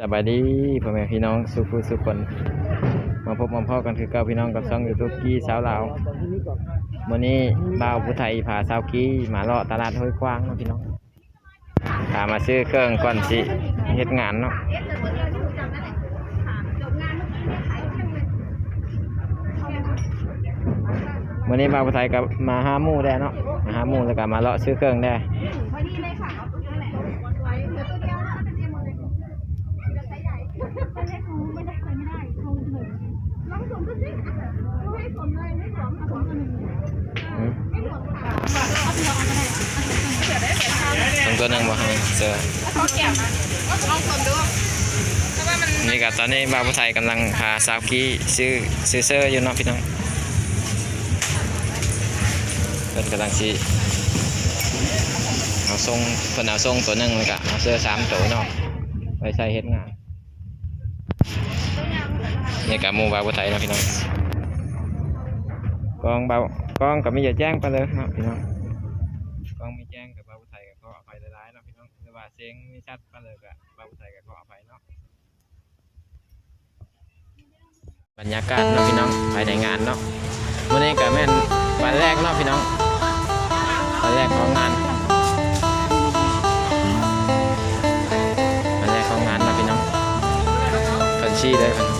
สบายดีพ่อแม่พี่น้องสุขุสุขคนมาพบมาพ่อกันคือเก้าพี่น้องกับช่องยูทูบกี้สาวลาววันนี้บ่าวผู้ไทยพาสาวกี้มาเลาะตลาดห้วยกว้างเนาะพี่น้องพามาซื้อเครื่องก่อนสิเฮ็ดงานเนาะวันนี้บ่าวผู้ไทยกับมาหาหมู่ได้เนาะมาหาหมู่แล้วก็มาเลาะซื้อเครื่องได้ ตัวหนึ่งบ่ให้เสื้อเขาแก้มลองสวมดูเพราะว่ามันนี่ก็ตอนนี้บาวผู้ไทยกำลังพาสาวกี้ซื้อซื้อเสื้ออยู่เนาะพี่น้องเพิ่นกำลังสิเอาทรงเพิ่นเอาทรงตัวหนึ่งแล้วก็เอาเสื้อสามตัวเนาะไว้ใช้เฮ็ดงานนี่ก็หมู่บ่าวผู้ไทยนะพี่น้องกองเบากองก็มีอย่าแจ้งไปเลยนาะพี่น้องกองไมีแจ้งกับ เสียงไม่ชัดไปเลยก็บาวผู้ไทยก็ขออภัยเนาะบรรยากาศเนาะพี่น้องภายในงานเนาะวันนี้ก็แม่นวันแรกเนาะพี่น้องวันแรกของงานวันแรกของงานเนาะพี่น้องฝันชี้เลย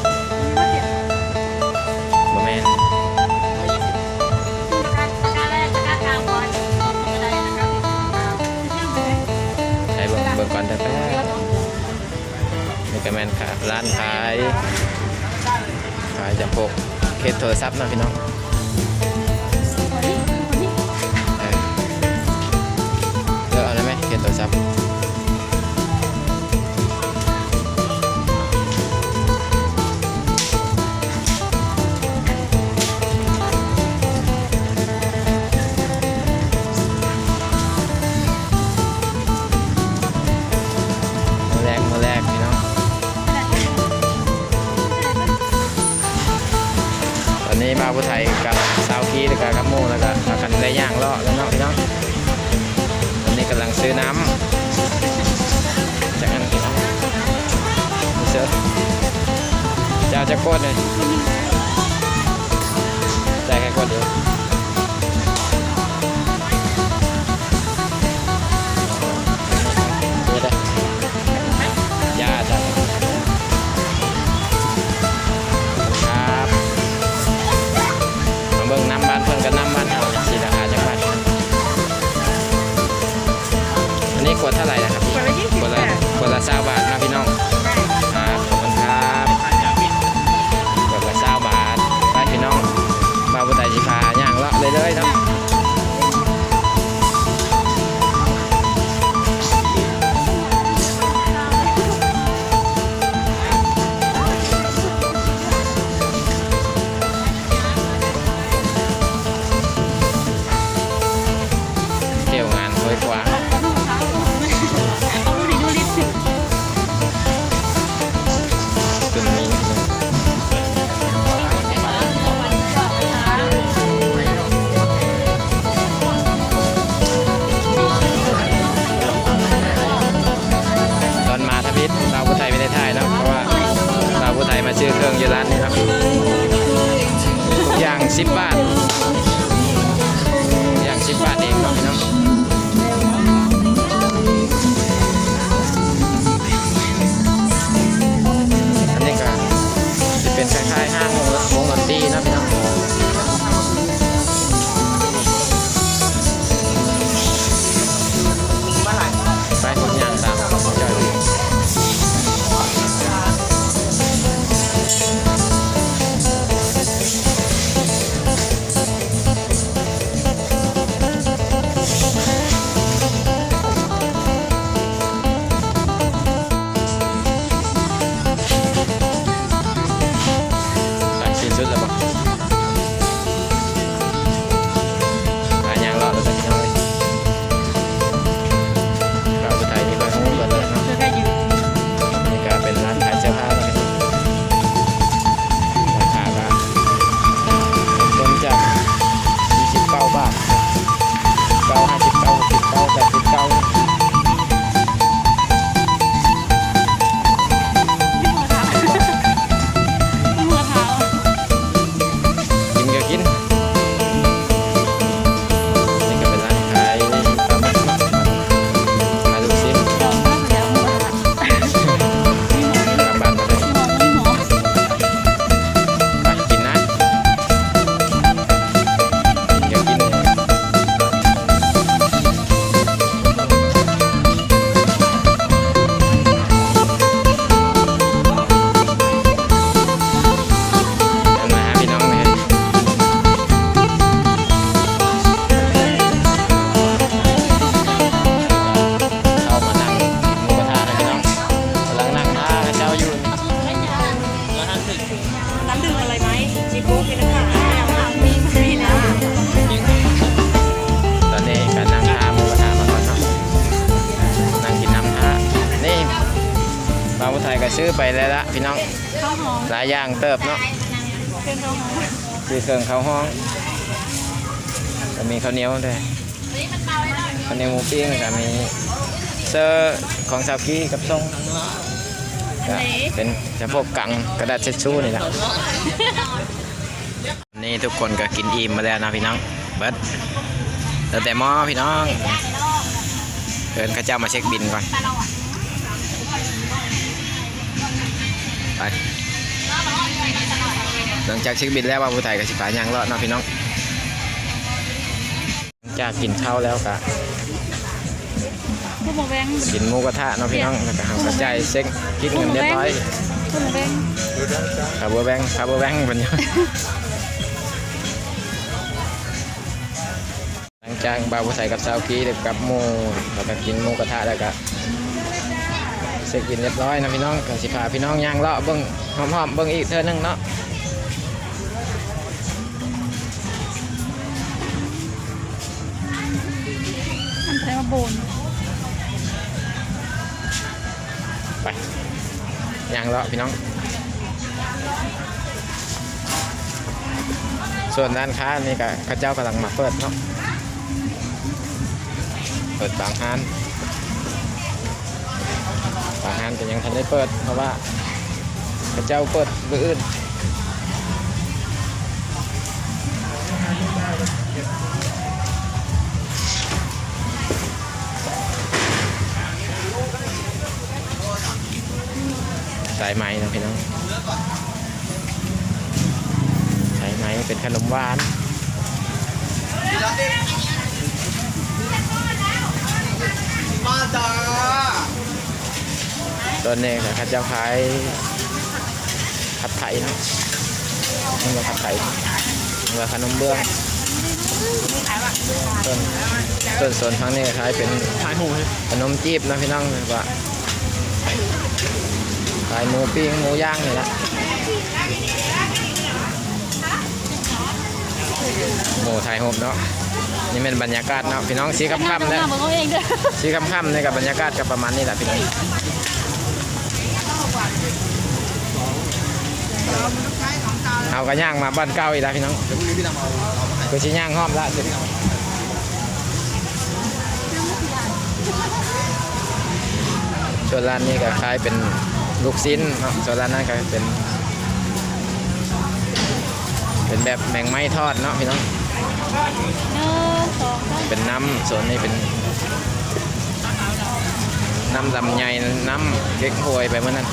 ร้านขายขายจะพวกเคสโทรศัพท์นะพี่น้อง นี้บาผู้ไทยกับสาวกี้แล้วก็กับโมแล้วก็พากันได้ย่างเลาะแล้วเนาะพี่น้องอันนี้กำลังซื้อน้ำจากนั้นพี่น้องนี่เสือจะเอาจะกดเลยใจแค่กดเดียว วดเท่าไหร่นะครับ ไปแล้วละพี่น้องข้าวหอมหลายอย่างเติบเนาะเป็นข้าวหอมคือเครื่องข้าวห้องก็มีข้าวเหนียวด้วยข้าวเหนียวหมูปิ้งก็มีเซอร์ของซาวกี้กับทรงก็เป็นจะพวกกังกระดาษเช็ดชู่นี่แหละนี่ทุกคนก็กินอิ่มมาแล้วนะพี่น้องเบิดแล้วแต่หม้อพี่น้องเดินข้าเจ้ามาเช็คบินก่อน ไปหลังจากเช็คบินแล้วว่าผู้ไทยกับสิฟ้ายังรอดเนาะพี่น้องหลังจากกินข้าวแล้วก็พวกหมูแบงกินหมูกระทะเนาะพี่น้องแล้วก็หากระจายเช็คคิดเงินเรียบร้อยพวกหมูแบงคาร์บแบงคาร์บแบงเป็นยังหลังจากบ่าวผู้ใส่กับซาวกี้เด็กกับหมูแล้วก็กินหมูกระทะแล้วก็ เสร็จกินเรียบร้อยนะพี่น้องก็สิพาพี่น้องย่างเลาะเบิ้งหอมๆเบิ้งอีกเท่านึงเนาะอันไทยมาโบนไปย่างเลาะพี่น้อง ส่วนด้านค้านี่ก็เข้าเจ้ากำลังมาเปิดเนาะเปิดบางห้าน บางห้านก็ยังทันได้เปิด เพราะว่าเข้าเจ้าเปิดมืออื่นสายไหมนะพี่น้องสายไหมเป็นขนมหวาน มาจ้า ตอนนี้นะครับเจ้าขายผัดไทยเนาะนี่ก็ผัดไทยนี่ก็ขนมเบื้องต้นต้นส่วนทางนี้ขายเป็นขายหมูเลยขนมจีบนะพี่น้องนะว่าขายหมูปิ้งหมูย่างนี่แหละหมูไทยโฮมเนาะนี่เป็นบรรยากาศเนาะพี่น้องสีค่ำๆเนี่เนี่ยยมึงเอาเองเด้อสีค่ำๆเนี่ยกับบรรยากาศกับประมาณนี้แหละพี่น้อง เอากระย่างมาบ้านเก่าอีกแล้วพี่น้องเดี๋ยวพรุ่งนี้พี่นำเอาเอามาให้คือชิย่างห้อมละสิส่วนร้านนี้ก็คล้ายเป็นลูกชิ้นเนาะส่วนร้านนั้นก็เป็น เป็นแบบแมงไม้ทอดเนาะพี่น้องหนึ่งสองสามเป็นน้ำส่วนนี้เป็นน้ำลำไยน้ำเก๊กฮวยไปเมื่อนั้น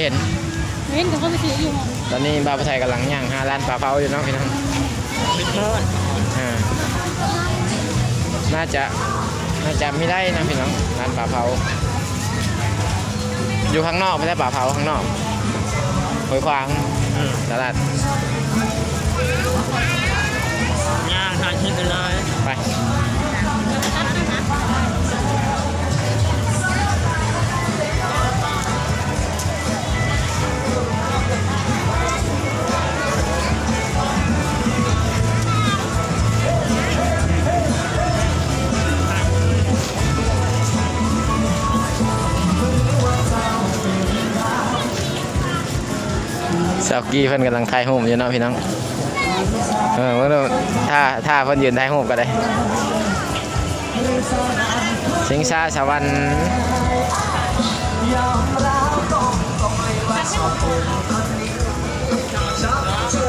เห็นเว้นกับเขาไปซื้ออยู่ห้องตอนนี้บาวไทยกำลังย่างห้าร้านปลาเผาอยู่เนาะพี่น้องไม่ทอดอ่าน่าจะน่าจะไม่ได้นะพี่น้องร้านปลาเผา อยู่ข้างนอกไม่ใช่ปลาเผาข้างนอกหอยควางตลาดย่างทานขึ้นกันเลยไป สาวกี้เพิ่นกำลังถ่ายรูปอยู่เนาะพี่น้องเออว่าถ้าถ้าเพิ่นยืนถ่ายรูปก็ได้สิงซาสวรรค์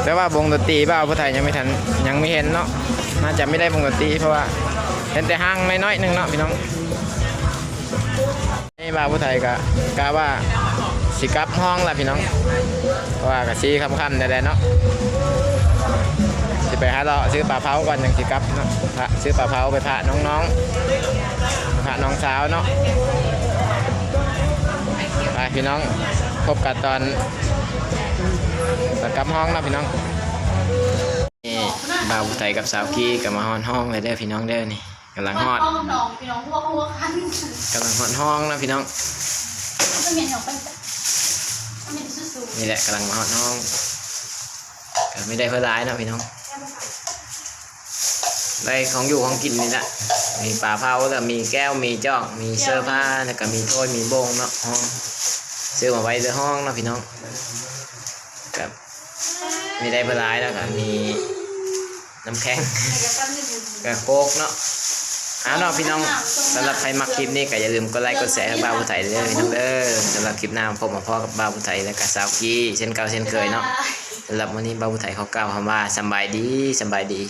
แต่ว่าวงดนตรีบ้าวผู้ไทยยังไม่ทันยังไม่เห็นเนาะน่าจะไม่ได้วงดนตรีเพราะว่าเห็นแต่ห้างน้อยๆหนึงเนาะพี่น้องนี่บ้าวผู้ไทยก็กะว่า สิกลับห้องละพี่น้องเพราะว่ากะซีค่ำๆได้ๆเนาะสิไปหาเราะซื้อปลาเผาก่อนยังสิกลับเนาะพระซื้อปลาเผาไปพระน้องๆพระน้องสาวเนาะไปพี่น้องพบกันตอนตอนกลับห้องเนาะพี่น้องนี่บ่าวไทยกับสาวกี้กับมาฮอนห้องเลยเด้อพี่น้องเด้อนี่กำลังฮอดห้องน้องพี่น้องพวกหัวคันกำลังฮอดห้องนะพี่น้อง ก็เหม็นออกไปจ้ะเหม็นสุด นี่แหละกำลังมาฮอดห้องก็ไม่ได้เพื่อร้ายนะพี่น้อง ได้ของอยู่ของกินนี่แหละมีปลาเผาแล้วมีแก้วมีจองมีเสื้อผ้าแล้วก็มีถ้วยมีโบงเนาะห้องซื้อมาไว้ในห้องเนาะพี่น้องกับมีได้เพื่อร้ายแล้วก็มีน้ำแข็งกับโคกเนาะ เอาเนาะพี่น้องสำหรับใครมักคลิปนี้ก็อย่าลืมกดไลค์กดแชร์ให้บ้าวผู้ไทยเด้อพี่น้องเด้อสำหรับคลิปหน้าพบมาพ่อกับบ้าวผู้ไทยและกับสาวกี้เช่นเก่าเช่นเคยเนาะสำหรับวันนี้บ้าวผู้ไทยเขากล่าวคำว่าสบายดีสบายดี